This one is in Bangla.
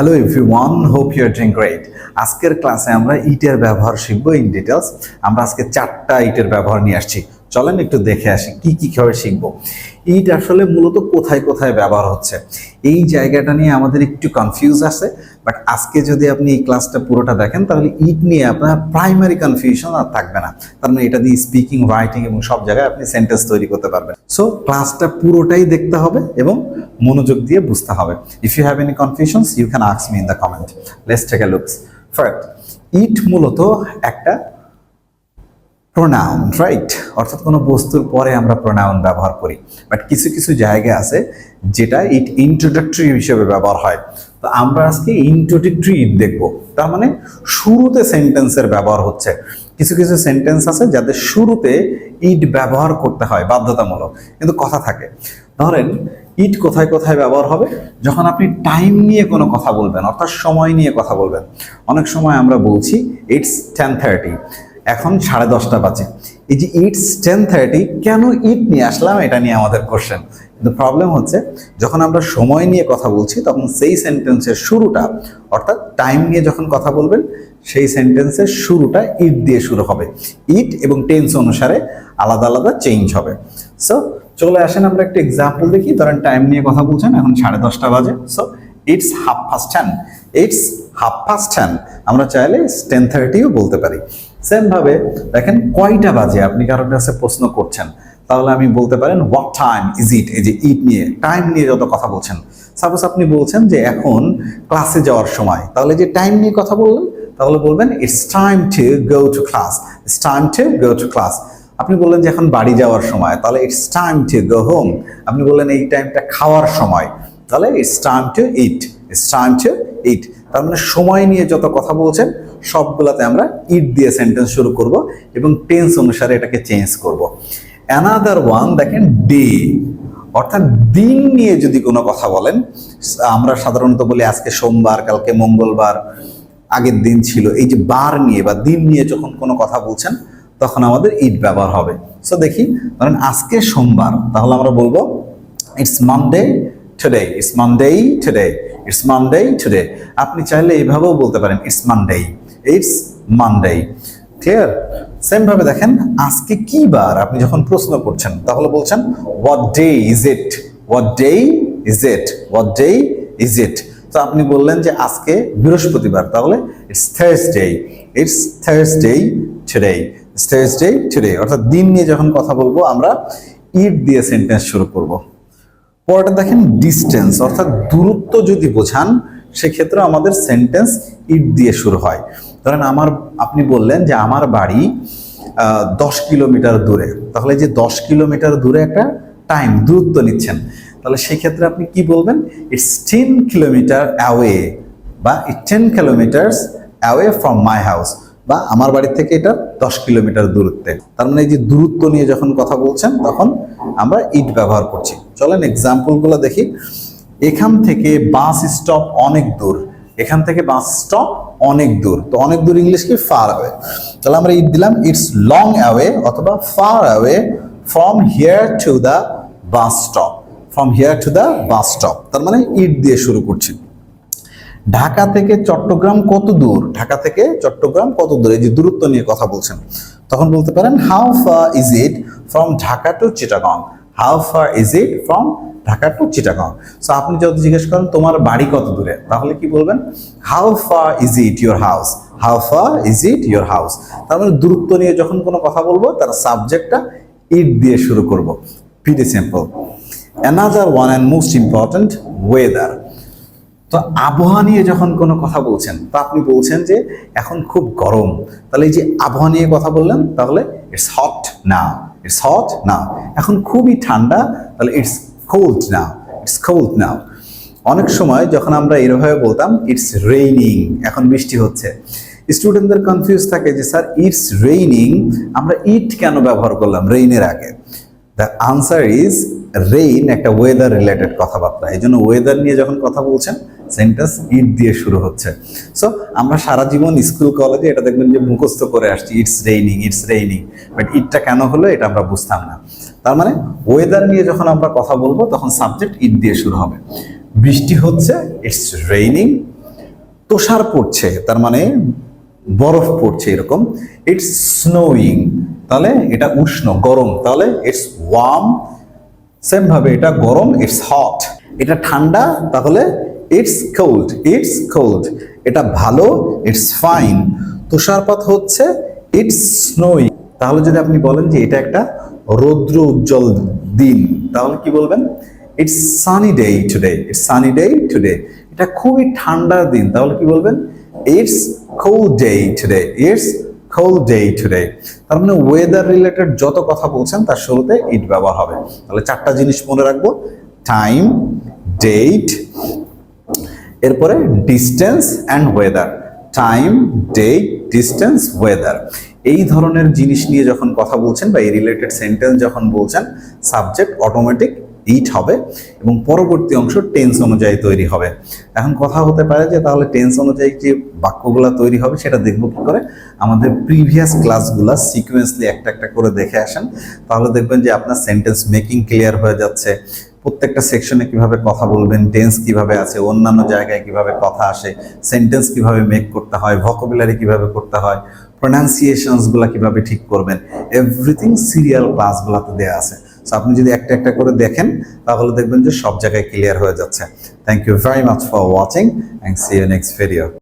Hello everyone hope you are doing great আজকের ক্লাসে আমরা ইটের ব্যবহার শিখব ইন ডিটেলস আমরা আজকে চারটা ইটের ব্যবহার নিয়ে আসছি। চলেন একটু দেখে আসি কি কি কীভাবে শিখব। ইট আসলে মূলত কোথায় কোথায় ব্যবহার হচ্ছে। এই জায়গাটা নিয়ে আমাদের একটু কনফিউজ আছে। বাট আজকে যদি আপনি এই ক্লাসটা পুরোটা দেখেন, তাহলে ইট নিয়ে আপনার প্রাইমারি কনফিউশন আর থাকবে না। তার মানে এটা দিয়ে স্পিকিং রাইটিং এবং সব জায়গায় আপনি সেন্টেন্স তৈরি করতে পারবেন। সো ক্লাসটা পুরোটাই দেখতে হবে এবং মনোযোগ দিয়ে বুঝতে হবে। If you have any confusions you can আক্স me in the comment let's take a looks first it মূলত একটা প্রোনাউন রাইট অর্থাৎ কোনো বস্তুর পরে আমরা প্রোনাউন ব্যবহার করি। বাট কিছু কিছু জায়গা আছে যেটা ইট ইন্ট্রোডাক্টরি হিসেবে ব্যবহার হয়। তো আমরা আজকে ইন্ট্রোডাক্টরি ইট দেখব। তার মানে শুরুতে সেন্টেন্সের ব্যবহার হচ্ছে। কিছু কিছু সেন্টেন্স আছে যাদের শুরুতে ইট ব্যবহার করতে হয়, বাধ্যতামূলক। কিন্তু কথা থাকে। ধরেন ইট কোথায় কোথায় ব্যবহার হবে? যখন আপনি টাইম নিয়ে কোনো কথা বলবেন, অর্থাৎ সময় নিয়ে কথা বলবেন। অনেক সময় আমরা বলছি ইটস টেন থার্টি এখন সাড়ে দশটা বাজে। এই যে ইটস টেন থার্টি কেন ইট নিয়ে আসলাম এটা নিয়ে আমাদের কোশ্চেন কিন্তু প্রবলেম হচ্ছে, যখন আমরা সময় নিয়ে কথা বলছি, তখন সেই সেন্টেন্সের শুরুটা, অর্থাৎ টাইম নিয়ে যখন কথা বলবেন, সেই সেন্টেন্সের শুরুটা ইট দিয়ে শুরু হবে। ইট এবং টেন্স অনুসারে আলাদা আলাদা চেঞ্জ হবে। সো চলে আসেন আমরা একটা এক্সাম্পল দেখি। ধরেন টাইম নিয়ে কথা বলছেন, এখন সাড়ে দশটা বাজে। So it's half past ten it's half past ten আমরা চাইলে টেন থার্টিও বলতে পারি। সেম ভাবে দেখেন কয়টা বাজে আপনি কারোর কাছে প্রশ্ন করছেন। তাহলে আমি বলতে পারেন হোয়াট টাইম ইজ ইট এই যে ইট নিয়ে টাইম নিয়ে যত কথা বলছেন। সাপোজ আপনি বলছেন যে এখন ক্লাসে যাওয়ার সময়, তাহলে যে টাইম নিয়ে কথা বললেন, তাহলে বলবেন it's time to go to class it's time to go to class আপনি বললেন যে এখন বাড়ি যাওয়ার সময়, তাহলে it's time to go home আপনি বললেন, এই টাইমটা খাওয়ার সময়. তাহলে it's time to eat it's time to eat তার মানে সময় নিয়ে যত কথা বলছেন, সবগুলাতে আমরা ইট দিয়ে সেন্টেন্স শুরু করব এবং টেন্স অনুসারে এটাকে চেঞ্জ করব। অ্যানাদার ওয়ান দেখেন ডে অর্থাৎ দিন নিয়ে যদি কোনো কথা বলেন, আমরা সাধারণত বলি আজকে সোমবার, কালকে মঙ্গলবার, আগের দিন ছিল, এই যে বার নিয়ে বা দিন নিয়ে যখন কোনো কথা বলছেন, তখন আমাদের ইট ব্যবহার হবে। সো দেখি, ধরেন আজকে সোমবার, তাহলে আমরা বলব it's Monday today it's Monday today it's Monday today আপনি চাইলে এইভাবেও বলতে পারেন it's Monday it's Monday clear same ভাবে দেখেন, আজকে কি বার আপনি যখন প্রশ্ন করছেন, তাহলে বলছেন what day is it what day is it what day is it তো আপনি বললেন যে আজকে বৃহস্পতিবার, তাহলে it's Thursday it's Thursday today it's Thursday today অর্থাৎ দিন নিয়ে যখন কথা বলব, আমরা ইট দিয়ে সেন্টেন্স শুরু করব। পরেরটা দেখেন ডিস্টেন্স অর্থাৎ দূরত্ব যদি বোঝান, সেক্ষেত্রে আমাদের সেন্টেন্স ইট দিয়ে শুরু হয়। ধরেন আমার, আপনি বললেন যে আমার বাড়ি দশ কিলোমিটার দূরে। তাহলে যে দশ কিলোমিটার দূরে একটা টাইম দূরত্ব নিচ্ছেন। তাহলে সেক্ষেত্রে আপনি কি বলবেন? ইটস টেন কিলোমিটার অ্যাওয়ে বা ten kilometres away from my house বা আমার বাড়ি থেকে এটা দশ কিলোমিটার দূরত্বে। তার মানে এই যে দূরত্ব নিয়ে যখন কথা বলছেন, তখন আমরা ইট ব্যবহার করছি। চলেন এক্সাম্পলগুলো দেখি। এখান থেকে বাস স্টপ অনেক দূর। এখান থেকে বাস স্টপ অনেক দূর। তো অনেক দূর ইংলিশ কি? ফার অ্যাওয়ে তাহলে আমরা ইট দিলাম ইটস লং অ্যাওয়ে অথবা far away from here to the bus stop from here to the bus stop তার মানে ইট দিয়ে শুরু করছি। ঢাকা থেকে চট্টগ্রাম কত দূর? ঢাকা থেকে চট্টগ্রাম কত দূর? এই যে দূরত্ব নিয়ে কথা বলছেন। তখন বলতে পারেন how far is it from Dhaka to Chittagong how far is it from Dhaka to Chittagong so আপনি যদি জিজ্ঞেস করেন, তোমার বাড়ি কত দূরে? তাহলে কি বলবেন? How far is it your house how far is it your house তার মানে দূরত্ব নিয়ে যখন কোনো কথা বলব, তার সাবজেক্টটা ইট দিয়ে শুরু করব। Pretty simple another one and most important weather তো আবহাওয়া নিয়ে যখন কোনো কথা বলছেন, তো আপনি বলছেন যে এখন খুব গরম। তাহলে এই যে আবহাওয়া নিয়ে কথা বললেন, তাহলে ইটস হট না ইটস হট না এখন খুবই ঠান্ডা, তাহলে ইটস কোল্ড না ইটস কোল্ড না অনেক সময় যখন আমরা এরভাবে বলতাম ইটস রেইনিং এখন বৃষ্টি হচ্ছে। স্টুডেন্টদের কনফিউজ থাকে যে, স্যার ইটস রেইনিং আমরা ইট কেন ব্যবহার করলাম রেইনের আগে? দ্য আনসার ইজ রেইন একটা ওয়েদার রিলেটেড কথাবার্তা। এই জন্য ওয়েদার নিয়ে যখন কথা বলছেন সেন্টেন্স ইট দিয়ে শুরু হচ্ছে। সো আমরা সারা জীবন স্কুল, কলেজে এটা দেখবেন যে মুখস্থ করে আসছি it's raining it's raining but ইটটা কেন হলো এটা আমরা বুঝতাম না। তার মানে ওয়েদার নিয়ে যখন আমরা কথা বলব, তখন সাবজেক্ট ইট দিয়ে শুরু হবে। বৃষ্টি হচ্ছে ইটস রেইনিং তুষার পড়ছে, তার মানে বরফ পড়ছে এরকম। ইটস স্নোয়িং তাহলে এটা উষ্ণ, গরম। তাহলে ইটস ওয়ার্ম সেম ভাবে এটা গরম ইটস হট এটা ঠান্ডা, তাহলে ইটস কোল্ড ইটস কোল্ড এটা ভালো ইটস ফাইন তুষারপাত হচ্ছে ইটস স্নোই তাহলে যদি আপনি বলেন যে এটা একটা রৌদ্র উজ্জ্বল দিন, তাহলে কি বলবেন? It's sunny day today it's sunny day today এটা খুবই ঠান্ডার দিন, তাহলে কি বলবেন? It's cold day today it's cold day today তার মানে ওয়েদার রিলেটেড যত কথা বলছেন, তার শুরুতে ইট ব্যবহার হবে। তাহলে চারটা জিনিস মনে রাখব টাইম ডেট এরপরে distance and weather time date distance weather এই ধরনের জিনিস নিয়ে যখন কথা বলছেন বা এই রিলেটেড সেন্টেন্স যখন বলছেন সাবজেক্ট অটোমেটিক ইট হবে এবং পরবর্তী অংশ টেন্স অনুযায়ী তৈরি হবে। এখন কথা হতে পারে যে তাহলে টেন্স অনুযায়ী যে বাক্যগুলো তৈরি হবে, সেটা দেখব কী করে? আমাদের প্রিভিয়াস ক্লাসগুলো সিকোয়েন্সলি একটা একটা করে দেখে আসেন। তাহলে দেখবেন যে আপনার সেন্টেন্স মেকিং ক্লিয়ার হয়ে যাচ্ছে। প্রত্যেকটা সেকশনে কীভাবে কথা বলবেন টেন্স কীভাবে আছে, অন্যান্য জায়গায় কীভাবে কথা আসে সেন্টেন্স কীভাবে মেক করতে হয় ভোকাবুলারি কীভাবে করতে হয় প্রোনাউন্সিয়েশনসগুলো কীভাবে ঠিক করবেন এভরিথিং সিরিয়াল ক্লাসগুলোতে দেওয়া আছে। সো আপনি যদি একটা একটা করে দেখেন, তাহলে দেখবেন যে সব জায়গায় ক্লিয়ার হয়ে যাচ্ছে। Thank you very much for watching and see you next video